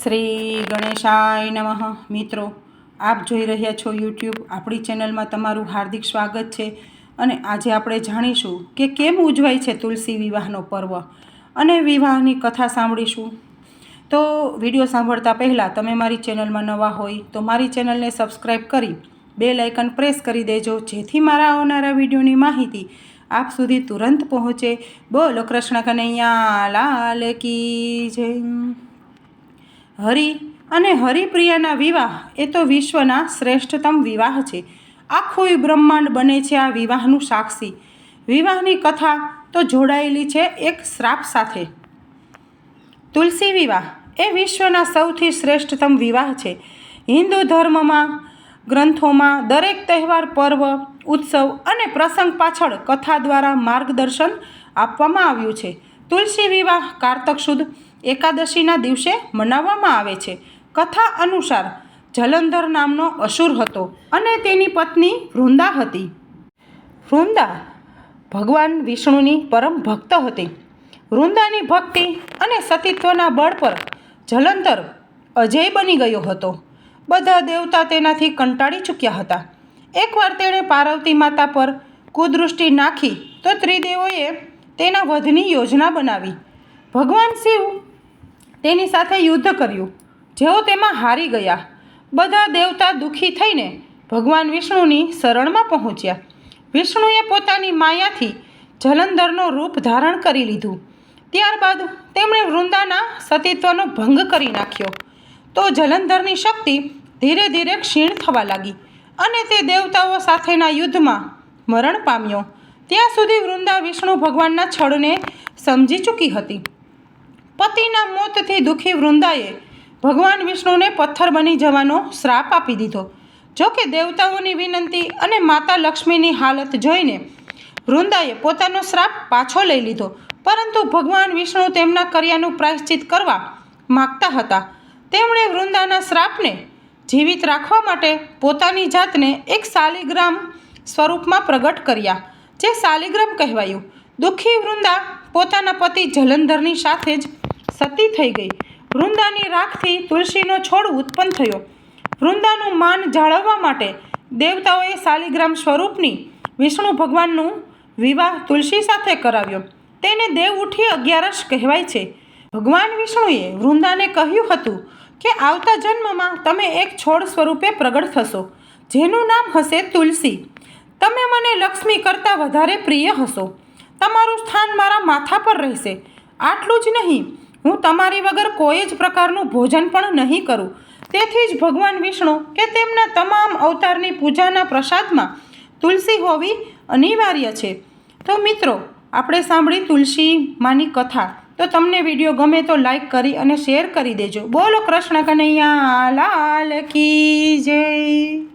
શ્રી ગણેશાય નમઃ. મિત્રો, આપ જોઈ રહ્યા છો યુટ્યુબ આપણી ચેનલમાં તમારું હાર્દિક સ્વાગત છે અને આજે આપણે જાણીશું કે કેમ ઉજવાય છે તુલસી વિવાહનો પર્વ અને વિવાહની કથા સાંભળીશું. તો વીડિયો સાંભળતા પહેલાં તમે મારી ચેનલમાં નવા હોય તો મારી ચેનલને સબસ્ક્રાઈબ કરી બે લાઇકન પ્રેસ કરી દેજો જેથી મારા આવનારા વિડીયોની માહિતી આપ સુધી તુરંત પહોંચે. બોલો કૃષ્ણ કનૈયા, લાલ કી જય. હરિ અને હરિપ્રિયાના વિવાહ એ તો વિશ્વના શ્રેષ્ઠતમ વિવાહ છે. આખું બ્રહ્માંડ બને છે આ વિવાહનું સાક્ષી. વિવાહની કથા તો જોડાયેલી છે એક શ્રાપ સાથે. તુલસી વિવાહ એ વિશ્વના સૌથી શ્રેષ્ઠતમ વિવાહ છે. હિન્દુ ધર્મમાં, ગ્રંથોમાં દરેક તહેવાર, પર્વ, ઉત્સવ અને પ્રસંગ પાછળ કથા દ્વારા માર્ગદર્શન આપવામાં આવ્યું છે. તુલસી વિવાહ કારતક સુદ એકાદશીના દિવસે મનાવવામાં આવે છે. કથા અનુસાર જલંધર નામનો અસુર હતો અને તેની પત્ની વૃંદા હતી. વૃંદા ભગવાન વિષ્ણુની પરમ ભક્ત હતી. વૃંદાની ભક્તિ અને સતીત્વના બળ પર જલંધર અજય બની ગયો હતો. બધા દેવતા તેનાથી કંટાળી ચૂક્યા હતા. એકવાર તેણે પાર્વતી માતા પર કુદૃષ્ટિ નાખી તો ત્રિદેવોએ તેના વધની યોજના બનાવી. ભગવાન શિવ તેની સાથે યુદ્ધ કર્યું. જેઓ તેમાં હારી ગયા. બધા દેવતા દુઃખી થઈને ભગવાન વિષ્ણુની શરણમાં પહોંચ્યા. વિષ્ણુએ પોતાની માયાથી જલંધરનો રૂપ ધારણ કરી લીધું. ત્યારબાદ તેમણે વૃંદાના સતીત્વનો ભંગ કરી નાખ્યો. તો જલંધરની શક્તિ ધીરે ધીરે ક્ષીણ થવા લાગી અને તે દેવતાઓ સાથેના યુદ્ધમાં મરણ પામ્યો. ત્યાં સુધી વૃંદા વિષ્ણુ ભગવાનના છળને સમજી ચૂકી હતી. પતિના મોતથી દુઃખી વૃંદાએ ભગવાન વિષ્ણુને પથ્થર બની જવાનો શ્રાપ આપી દીધો. જો કે દેવતાઓની વિનંતી અને માતા લક્ષ્મીની હાલત જોઈને વૃંદાએ પોતાનો શ્રાપ પાછો લઈ લીધો. પરંતુ ભગવાન વિષ્ણુ તેમના કર્યાનું પ્રાયશ્ચિત કરવા માગતા હતા. તેમણે વૃંદાના શ્રાપને જીવિત રાખવા માટે પોતાની જાતને એક શાલિગ્રામ સ્વરૂપમાં પ્રગટ કર્યા, જે શાલિગ્રામ કહેવાયું. દુઃખી વૃંદા પોતાના પતિ જલંધરની સાથે જ સતી થઈ ગઈ. વૃંદાની રાખથી તુલસીનો છોડ ઉત્પન્ન થયો. વૃંદાનું માન જાળવવા માટે દેવતાઓએ શાલિગ્રામ સ્વરૂપની વિષ્ણુ ભગવાનનું વિવાહ તુલસી સાથે કરાવ્યો. તેને દેવ ઉઠી અગિયારસ કહેવાય છે. ભગવાન વિષ્ણુએ વૃંદાને કહ્યું હતું કે આવતા જન્મમાં તમે એક છોડ સ્વરૂપે પ્રગટ થશો, જેનું નામ હશે તુલસી. તમે મને લક્ષ્મી કરતાં વધારે પ્રિય હશો. તમારું સ્થાન મારા માથા પર રહેશે. આટલું જ નહીં. હું તમારી વગર કોઈ જ પ્રકારનું ભોજન પણ નહીં કરું. તેથી જ ભગવાન વિષ્ણુ કે તેમના તમામ અવતારની પૂજાના પ્રસાદમાં તુલસી હોવી અનિવાર્ય છે. તો મિત્રો, આપણે સાંભળી તુલસી માની કથા. તો તમને વીડિયો ગમે તો લાઈક કરી અને શેર કરી દેજો. બોલો કૃષ્ણ કનૈયા, લાલ કી જય.